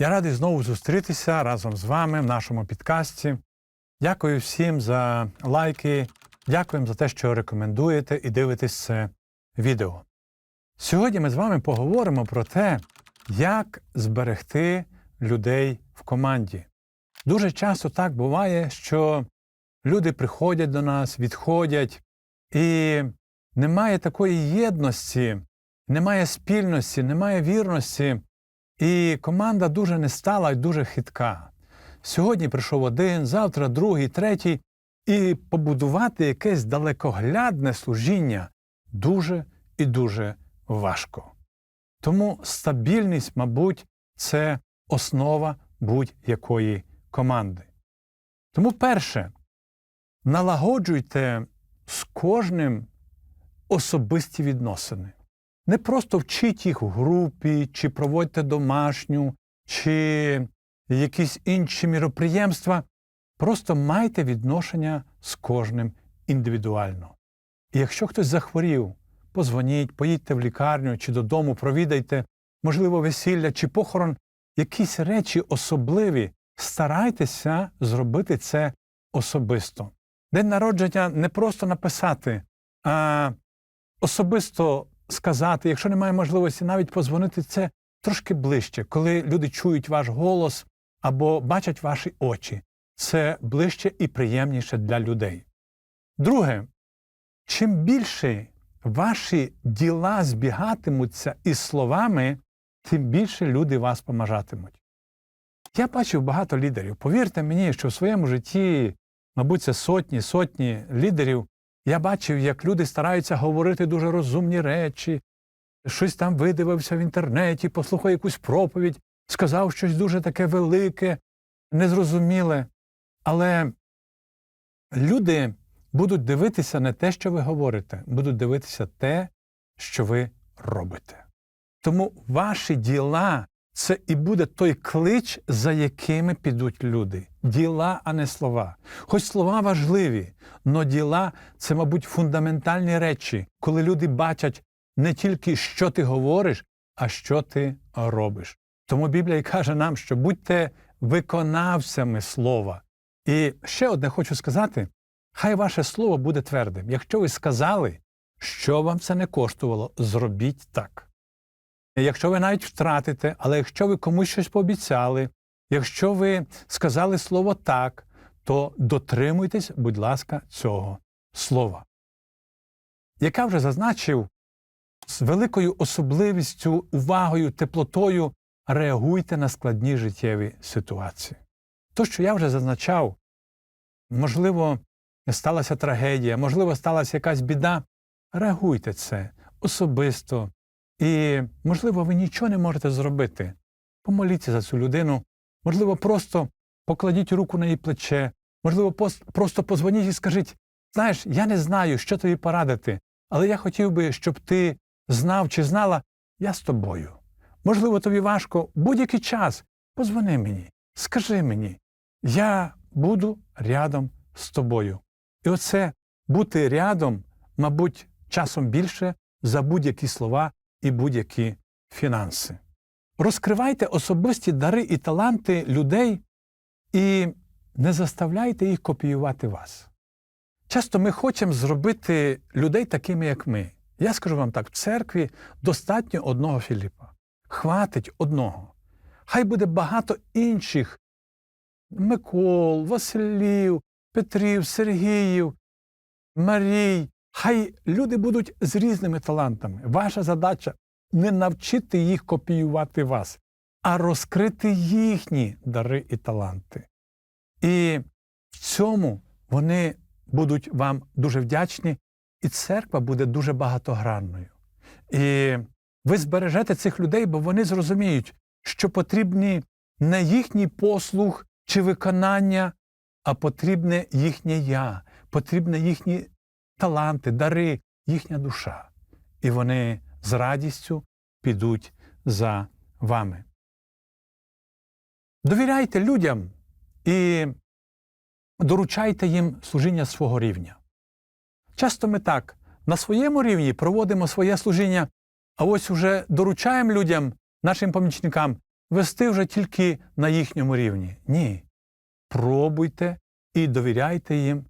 Я радий знову зустрітися разом з вами в нашому підкасті. Дякую всім за лайки, дякуємо за те, що рекомендуєте і дивитесь це відео. Сьогодні ми з вами поговоримо про те, як зберегти людей в команді. Дуже часто так буває, що люди приходять до нас, відходять, і немає такої єдності, немає спільності, немає вірності, і команда дуже нестала і дуже хитка. Сьогодні прийшов один, завтра другий, третій, і побудувати якесь далекоглядне служіння дуже і дуже важко. Тому стабільність, мабуть, це основа будь-якої команди. Тому, перше, налагоджуйте з кожним особисті відносини. Не просто вчіть їх в групі, чи проводьте домашню, чи якісь інші міроприємства. Просто майте відношення з кожним індивідуально. І якщо хтось захворів, позвоніть, поїдьте в лікарню чи додому, провідайте, можливо, весілля чи похорон, якісь речі особливі, старайтеся зробити це особисто. День народження не просто написати, а особисто сказати, якщо немає можливості навіть позвонити, це трошки ближче, коли люди чують ваш голос або бачать ваші очі. Це ближче і приємніше для людей. Друге, чим більше ваші діла збігатимуться із словами, тим більше люди вас помажатимуть. Я бачив багато лідерів. Повірте мені, що в своєму житті, мабуть, це сотні, сотні лідерів, я бачив, як люди стараються говорити дуже розумні речі, щось там видивився в інтернеті, послухав якусь проповідь, сказав щось дуже таке велике, незрозуміле. Але люди будуть дивитися не те, що ви говорите, будуть дивитися те, що ви робите. Тому ваші діла це і буде той клич, за якими підуть люди. Діла, а не слова. Хоч слова важливі, але діла це, мабуть, фундаментальні речі, коли люди бачать не тільки, що ти говориш, а що ти робиш. Тому Біблія каже нам, що будьте виконавцями слова. І ще одне хочу сказати: хай ваше слово буде твердим. Якщо ви сказали, що вам це не коштувало, зробіть так. Якщо ви навіть втратите, але якщо ви комусь щось пообіцяли, якщо ви сказали слово так, то дотримуйтесь, будь ласка, цього слова. Яка вже зазначив, з великою особливістю, увагою, теплотою реагуйте на складні життєві ситуації. То, що я вже зазначав, можливо, сталася трагедія, можливо, сталася якась біда, реагуйте це особисто. І, можливо, ви нічого не можете зробити. Помоліться за цю людину, можливо, просто покладіть руку на її плече, можливо, просто позвоніть і скажіть: знаєш, я не знаю, що тобі порадити, але я хотів би, щоб ти знав чи знала, я з тобою. Можливо, тобі важко будь-який час. Позвони мені, скажи мені, я буду рядом з тобою. І оце бути рядом, мабуть, часом більше за будь-які слова і будь-які фінанси. Розкривайте особисті дари і таланти людей і не заставляйте їх копіювати вас. Часто ми хочемо зробити людей такими, як ми. Я скажу вам так: в церкві достатньо одного Філіпа. Хватить одного. Хай буде багато інших Микол, Василів, Петрів, Сергіїв, Марій. Хай люди будуть з різними талантами. Ваша задача не навчити їх копіювати вас, а розкрити їхні дари і таланти. І в цьому вони будуть вам дуже вдячні, і церква буде дуже багатогранною. І ви збережете цих людей, бо вони зрозуміють, що потрібні не їхній послуг чи виконання, а потрібне їхнє я, потрібне їхні таланти, дари, їхня душа. І вони з радістю підуть за вами. Довіряйте людям і доручайте їм служіння свого рівня. Часто ми так на своєму рівні проводимо своє служіння, а ось уже доручаємо людям, нашим помічникам, вести вже тільки на їхньому рівні. Ні. Пробуйте і довіряйте їм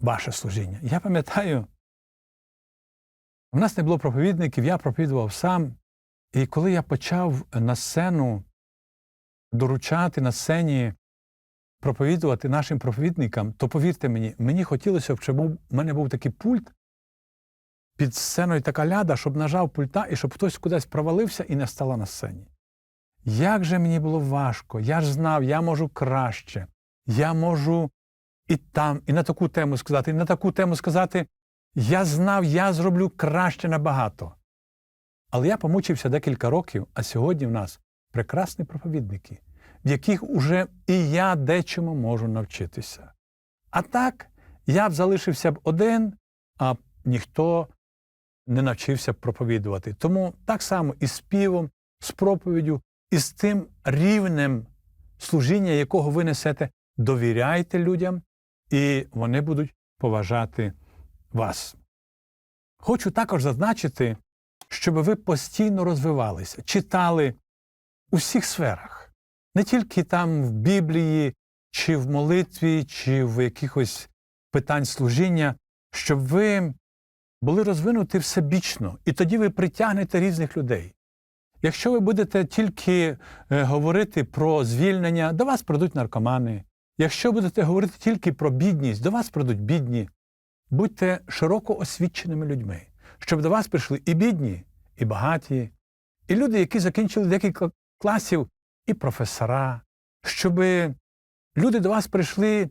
ваше служіння. Я пам'ятаю, у нас не було проповідників, я проповідував сам. І коли я почав на сцену доручати на сцені проповідувати нашим проповідникам, то повірте мені, мені хотілося, щоб був, у мене був такий пульт під сценою така ляда, щоб нажав пульта і щоб хтось кудись провалився і не стала на сцені. Як же мені було важко, я ж знав, я можу краще, я можу і там, і на таку тему сказати, і на таку тему сказати. Я знав, я зроблю краще набагато. Але я помучився декілька років, а сьогодні в нас прекрасні проповідники, в яких уже і я дечому можу навчитися. А так, я б залишився б один, а ніхто не навчився б проповідувати. Тому так само і з співом, з проповіддю, і з тим рівнем служіння, якого ви несете, довіряйте людям, і вони будуть поважати вас. Хочу також зазначити, щоб ви постійно розвивалися, читали у всіх сферах, не тільки там в Біблії, чи в молитві, чи в якихось питань служіння, щоб ви були розвинуті всебічно, і тоді ви притягнете різних людей. Якщо ви будете тільки е, говорити про звільнення, до вас прийдуть наркомани. Якщо будете говорити тільки про бідність, до вас прийдуть бідні. Будьте широко освіченими людьми, щоб до вас прийшли і бідні, і багаті, і люди, які закінчили декілька класів, і професора, щоб люди до вас прийшли,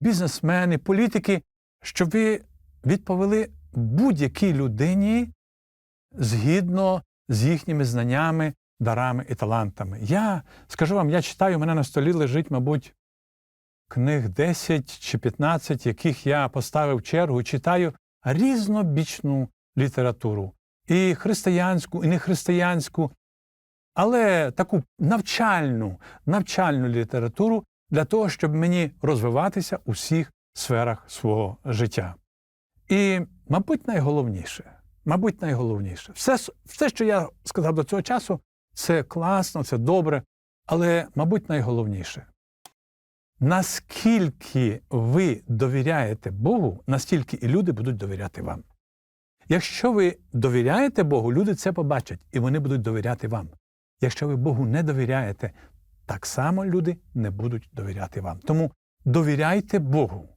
бізнесмени, політики, щоб ви відповіли будь-якій людині згідно з їхніми знаннями, дарами і талантами. Я скажу вам, я читаю, у мене на столі лежить, мабуть, книг 10 чи 15, яких я поставив чергу, читаю різнобічну літературу, і християнську, і нехристиянську, але таку навчальну, навчальну літературу для того, щоб мені розвиватися у всіх сферах свого життя. І, мабуть, найголовніше, мабуть, найголовніше, все, все, що я сказав до цього часу, це класно, це добре, але, мабуть, найголовніше. Наскільки ви довіряєте Богу, настільки і люди будуть довіряти вам. Якщо ви довіряєте Богу, люди це побачать і вони будуть довіряти вам. Якщо ви Богу не довіряєте, так само люди не будуть довіряти вам. Тому довіряйте Богу,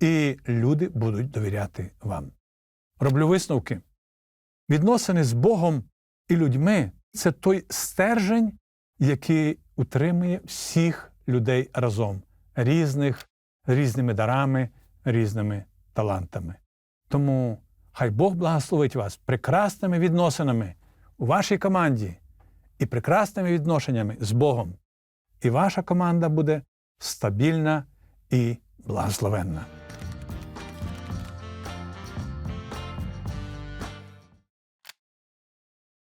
і люди будуть довіряти вам. Роблю висновки. Відносини з Богом і людьми це той стержень, який утримує всіх людей разом, різних, різними дарами, різними талантами. Тому хай Бог благословить вас прекрасними відносинами у вашій команді і прекрасними відношеннями з Богом. І ваша команда буде стабільна і благословенна.